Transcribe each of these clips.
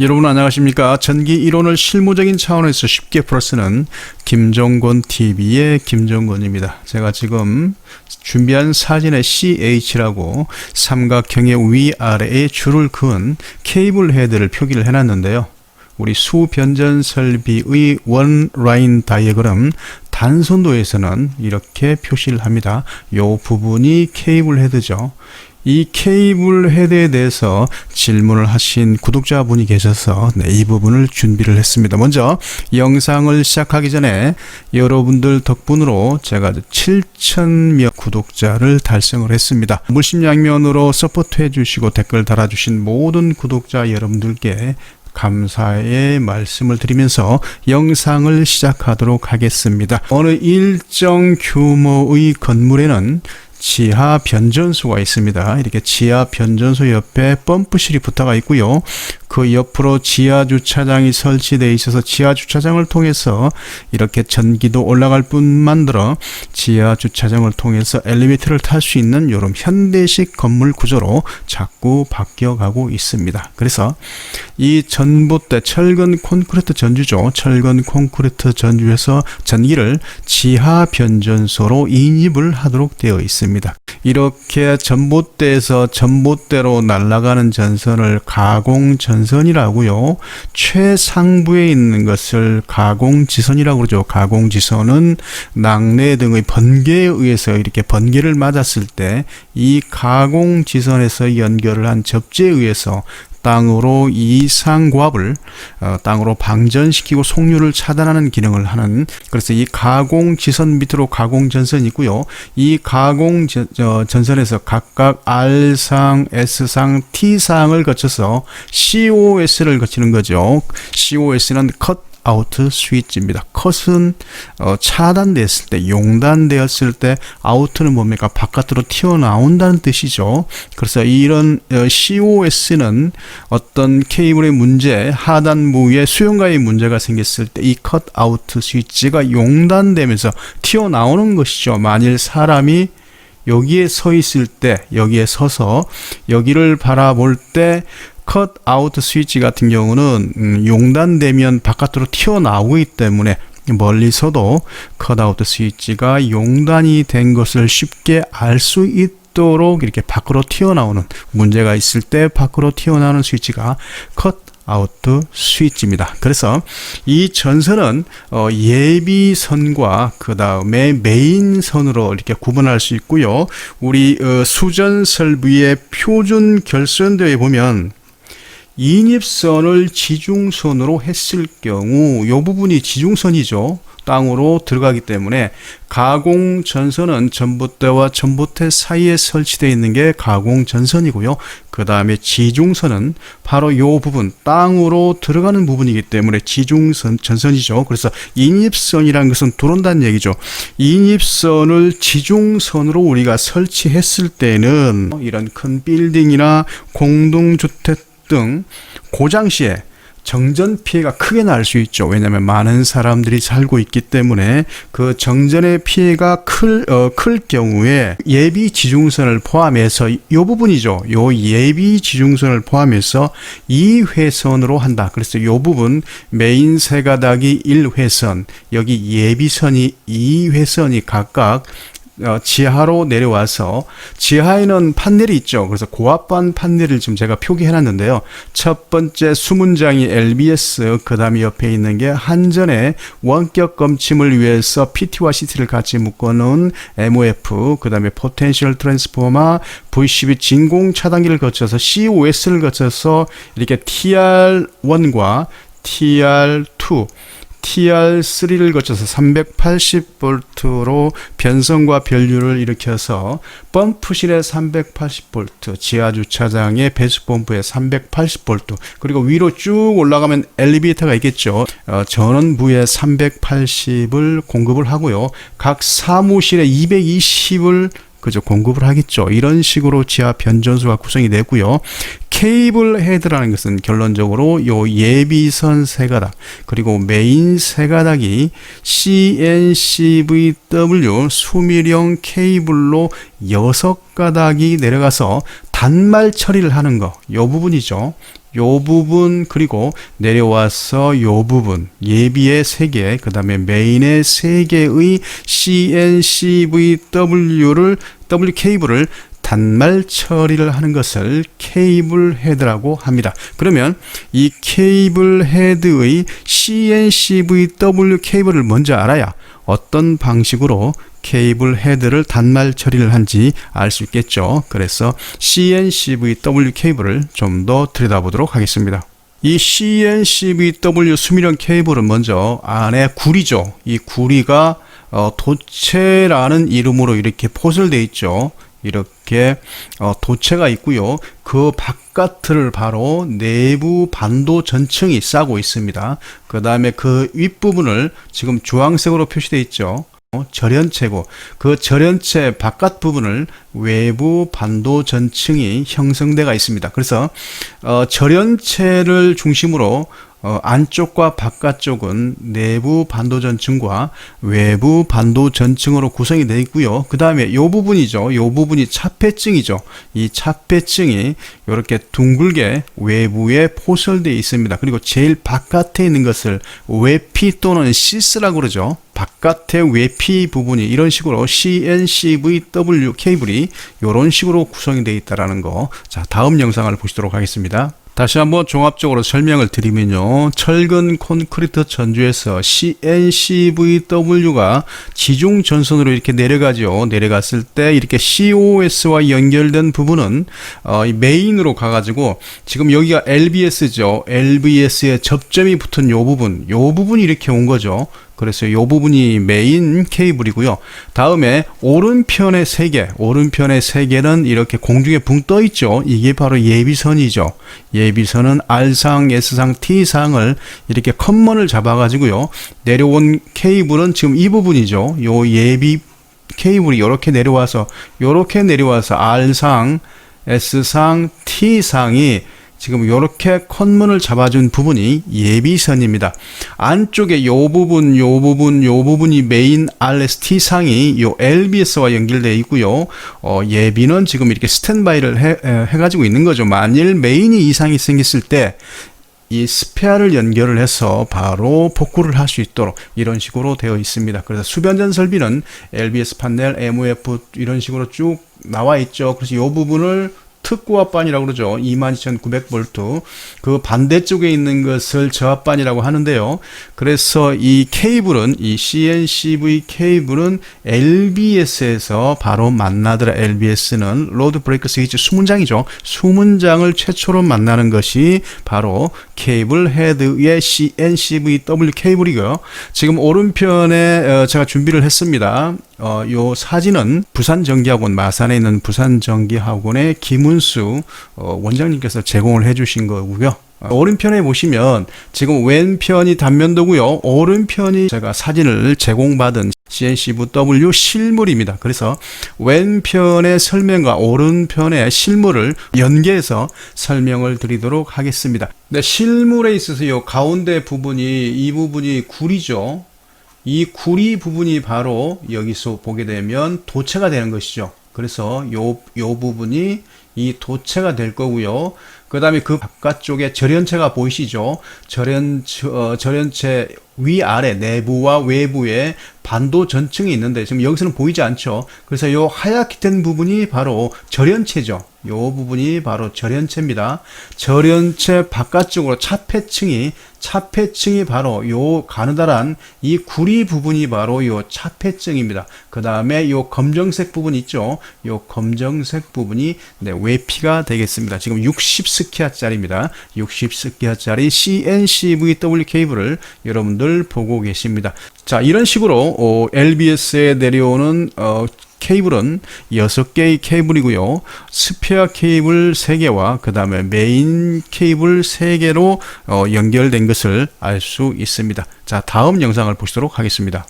여러분 안녕하십니까? 전기 이론을 실무적인 차원에서 쉽게 풀어쓰는 김종건 TV의 김종건입니다. 제가 지금 준비한 사진에 CH라고 삼각형의 위아래에 줄을 그은 케이블 헤드를 표기를 해놨는데요. 우리 수변전 설비의 원 라인 다이어그램 단선도에서는 이렇게 표시를 합니다. 요 부분이 케이블 헤드죠. 이 케이블 헤드에 대해서 질문을 하신 구독자분이 계셔서 네, 이 부분을 준비를 했습니다. 먼저 영상을 시작하기 전에 여러분들 덕분으로 제가 7,000명 구독자를 달성을 했습니다. 물심양면으로 서포트 해 주시고 댓글 달아주신 모든 구독자 여러분들께 감사의 말씀을 드리면서 영상을 시작하도록 하겠습니다. 어느 일정 규모의 건물에는 지하 변전소가 있습니다. 이렇게 지하 변전소 옆에 펌프실이 붙어가 있고요. 그 옆으로 지하 주차장이 설치되어 있어서 지하 주차장을 통해서 이렇게 전기도 올라갈 뿐만 들어 지하 주차장을 통해서 엘리베이터를 탈 수 있는 이런 현대식 건물 구조로 자꾸 바뀌어가고 있습니다. 그래서 이 전봇대 철근 콘크리트 전주죠. 철근 콘크리트 전주에서 전기를 지하 변전소로 인입을 하도록 되어 있습니다. 이렇게 전봇대에서 전봇대로 날아가는 전선을 가공 전선이라고요. 최상부에 있는 것을 가공 지선이라고 그러죠. 가공 지선은 낙뢰 등의 번개에 의해서 이렇게 번개를 맞았을 때 이 가공 지선에서 연결을 한 접지에 의해서 땅으로 이상고압을 어, 땅으로 방전시키고 속류를 차단하는 기능을 하는 그래서 이 가공 지선 밑으로 가공 전선이 있고요. 이 가공 전, 저, 전선에서 각각 R상, S상, T상을 거쳐서 COS를 거치는 거죠. COS는 컷 아우트 스위치입니다. 컷은 어, 차단됐을 때, 용단되었을 때, 아우트는 뭡니까? 바깥으로 튀어나온다는 뜻이죠. 그래서 이런 어, COS는 어떤 케이블의 문제, 하단부에 수용가의 문제가 생겼을 때 이 컷 아우트 스위치가 용단되면서 튀어나오는 것이죠. 만일 사람이 여기에 서 있을 때, 여기에 서서 여기를 바라볼 때 컷 아웃 스위치 같은 경우는 음, 용단되면 바깥으로 튀어나오기 때문에 멀리서도 컷아웃 스위치가 용단이 된 것을 쉽게 알 수 있도록 이렇게 밖으로 튀어나오는 문제가 있을 때 밖으로 튀어나오는 스위치가 컷 아웃 스위치입니다. 그래서 이 전선은 어, 예비선과 그 다음에 메인선으로 이렇게 구분할 수 있고요. 우리 어, 수전 설비의 표준 결선도에 보면 인입선을 지중선으로 했을 경우 이 부분이 지중선이죠. 땅으로 들어가기 때문에 가공 전선은 전봇대와 전봇대 사이에 설치되어 있는 게 가공 전선이고요. 그 다음에 지중선은 바로 이 부분 땅으로 들어가는 부분이기 때문에 지중선 전선이죠. 그래서 인입선이라는 것은 들어온다는 얘기죠. 인입선을 지중선으로 우리가 설치했을 때는 이런 큰 빌딩이나 공동주택 등 고장 시에 정전 피해가 크게 날 수 있죠. 왜냐하면 많은 사람들이 살고 있기 때문에 그 정전의 피해가 클, 어, 클 경우에 예비 지중선을 포함해서 이 부분이죠. 요 예비 지중선을 포함해서 2회선으로 한다. 그래서 요 부분 메인 세 가닥이 1회선, 여기 예비선이 2회선이 각각 어, 지하로 내려와서 지하에는 판넬이 있죠. 그래서 고압반 판넬을 지금 제가 표기해 놨는데요. 첫 번째 수문장이 LBS, 그 다음에 옆에 있는 게 한전의 원격 검침을 위해서 PT와 CT를 같이 묶어놓은 MOF, 그 다음에 포텐셜 트랜스포머, V12 진공 차단기를 거쳐서 COS를 거쳐서 이렇게 TR1과 TR2 TR3를 거쳐서 380V로 변성과 변류를 일으켜서 펌프실에 380V, 지하 주차장의 배수 펌프에 380V, 그리고 위로 쭉 올라가면 엘리베이터가 있겠죠. 어, 전원부에 380을 공급을 하고요. 각 사무실에 220을 그죠 공급을 하겠죠. 이런 식으로 지하 변전소가 구성이 되고요. 케이블 헤드라는 것은 결론적으로 요 예비선 세 가닥 그리고 메인 세 가닥이 CNCVW 수밀형 케이블로 여섯 가닥이 내려가서 단말 처리를 하는 거, 요 부분이죠. 요 부분 그리고 내려와서 요 부분 예비의 3개 그 다음에 메인의 3개의 CNCVW를 W 케이블을 단말 처리를 하는 것을 케이블 헤드라고 합니다. 그러면 이 케이블 헤드의 CNCVW 케이블을 먼저 알아야 어떤 방식으로 케이블 헤드를 단말 처리를 한지 알 수 있겠죠. 그래서 CNCVW 케이블을 좀 더 들여다보도록 하겠습니다. 이 CNCVW 수밀형 케이블은 먼저 안에 구리죠. 이 구리가 어, 도체라는 이름으로 이렇게 포설되어 있죠. 이렇게 어, 도체가 있고요. 그 바깥을 바로 내부 반도 전층이 싸고 있습니다. 그 다음에 그 윗부분을 지금 주황색으로 표시되어 있죠. 어, 절연체고 그 절연체 바깥 부분을 외부 반도 전층이 형성되어 있습니다. 그래서 어, 절연체를 중심으로 어, 안쪽과 바깥쪽은 내부 반도 전층과 외부 반도 전층으로 구성이 되어 있고요. 그 다음에 이 부분이죠. 이 부분이 차폐증이죠. 이 차폐증이 이렇게 둥글게 외부에 포설되어 있습니다. 그리고 제일 바깥에 있는 것을 외피 또는 시스라고 그러죠. 바깥의 외피 부분이 이런 식으로 CNCVW 케이블이 이런 식으로 구성이 되어 있다라는 거. 자, 다음 영상을 보시도록 하겠습니다. 다시 한번 종합적으로 설명을 드리면요. 철근 콘크리트 전주에서 CNCVW가 지중 전선으로 이렇게 내려가죠. 내려갔을 때 이렇게 COS와 연결된 부분은 어, 이 메인으로 가가지고 지금 여기가 LBS죠. LBS에 접점이 붙은 요 부분, 요 부분이 이렇게 온 거죠. 그래서 이 부분이 메인 케이블이고요. 다음에 오른편의 세 개, 오른편의 세 개는 이렇게 공중에 붕 떠 있죠. 이게 바로 예비선이죠. 예비선은 R상, S상, T상을 이렇게 컨먼을 잡아가지고요. 내려온 케이블은 지금 이 부분이죠. 요 예비 케이블이 이렇게 내려와서 이렇게 내려와서 R상, S상, T상이 지금 이렇게 컨문을 잡아준 부분이 예비선입니다. 안쪽에 요 부분, 요 부분, 요 부분이 메인 RST 상이 요 LBS와 연결되어 있고요. 어, 예비는 지금 이렇게 스탠바이를 해, 해, 해 가지고 있는 거죠. 만일 메인이 이상이 생겼을 때이 스페어를 연결을 해서 바로 복구를 할 수 있도록 이런 식으로 되어 있습니다. 그래서 수변전 설비는 LBS 판넬, MOF 이런 식으로 쭉 나와 있죠. 그래서 이 부분을 특고압반이라고 그러죠. 22,900V. 그 반대쪽에 있는 것을 저압반이라고 하는데요. 그래서 이 케이블은, 이 CNCV 케이블은 LBS에서 바로 만나더라. LBS는 로드 브레이크 스위치 수문장이죠. 수문장을 최초로 만나는 것이 바로 케이블 헤드의 CNCVW 케이블이고요. 지금 오른편에 어, 제가 준비를 했습니다. 어, 요 사진은 부산전기학원 마산에 있는 부산전기학원의 김은수 어, 원장님께서 제공을 해주신 거고요. 어, 오른편에 보시면 지금 왼편이 단면도고요. 오른편이 제가 사진을 제공받은 CNCVW 실물입니다. 그래서 왼편의 설명과 오른편의 실물을 연계해서 설명을 드리도록 하겠습니다. 네, 실물에 있어서 이 가운데 부분이 이 부분이 구리죠. 이 구리 부분이 바로 여기서 보게 되면 도체가 되는 것이죠. 그래서 요, 요 부분이 이 도체가 될 거고요. 그 다음에 그 바깥쪽에 절연체가 보이시죠? 절연, 어, 절연체 위아래 내부와 외부에 반도 전층이 있는데 지금 여기서는 보이지 않죠. 그래서 요 하얗게 된 부분이 바로 절연체죠. 요 부분이 바로 절연체입니다. 절연체 바깥쪽으로 차폐층이 차폐층이 바로 요 가느다란 이 구리 부분이 바로 요 차폐층입니다. 그 다음에 요 검정색 부분 있죠. 요 검정색 부분이 네, 외피가 되겠습니다. 지금 60스키아짜리입니다. 60스키아짜리 CNCVW 케이블을 여러분들 보고 계십니다. 자, 이런 식으로 어, LBS에 내려오는 어, 케이블은 6개의 케이블이고요. 스페어 케이블 3개와 그 다음에 메인 케이블 3개로 어, 연결된 것을 알 수 있습니다. 자, 다음 영상을 보시도록 하겠습니다.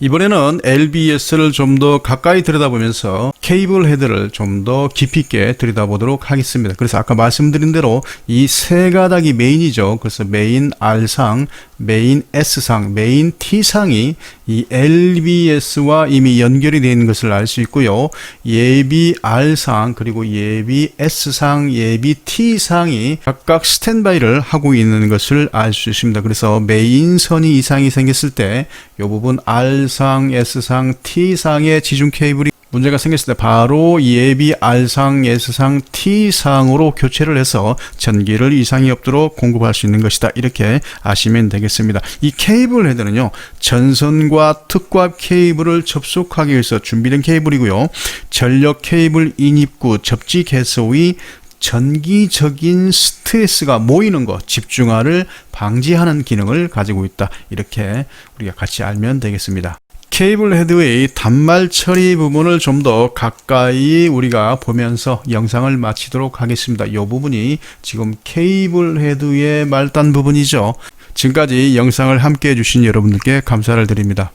이번에는 LBS를 좀 더 가까이 들여다보면서 케이블 헤드를 좀 더 깊이 있게 들여다보도록 하겠습니다. 그래서 아까 말씀드린 대로 이 세 가닥이 메인이죠. 그래서 메인 R상, 메인 S상, 메인 T상이 이 LBS와 이미 연결이 되어 있는 것을 알 수 있고요. 예비 R상, 그리고 예비 S상, 예비 T상이 각각 스탠바이를 하고 있는 것을 알 수 있습니다. 그래서 메인선이 이상이 생겼을 때이 부분 R상, S상, T상의 지중 케이블이 문제가 생겼을 때 바로 예비 R상, S상, T상으로 교체를 해서 전기를 이상이 없도록 공급할 수 있는 것이다. 이렇게 아시면 되겠습니다. 이 케이블 헤드는요. 전선과 특과 케이블을 접속하기 위해서 준비된 케이블이고요. 전력 케이블 인입구 접지 개소의 전기적인 스트레스가 모이는 것, 집중화를 방지하는 기능을 가지고 있다. 이렇게 우리가 같이 알면 되겠습니다. 케이블 헤드의 단말 처리 부분을 좀 더 가까이 우리가 보면서 영상을 마치도록 하겠습니다. 이 부분이 지금 케이블 헤드의 말단 부분이죠. 지금까지 영상을 함께 해주신 여러분들께 감사를 드립니다.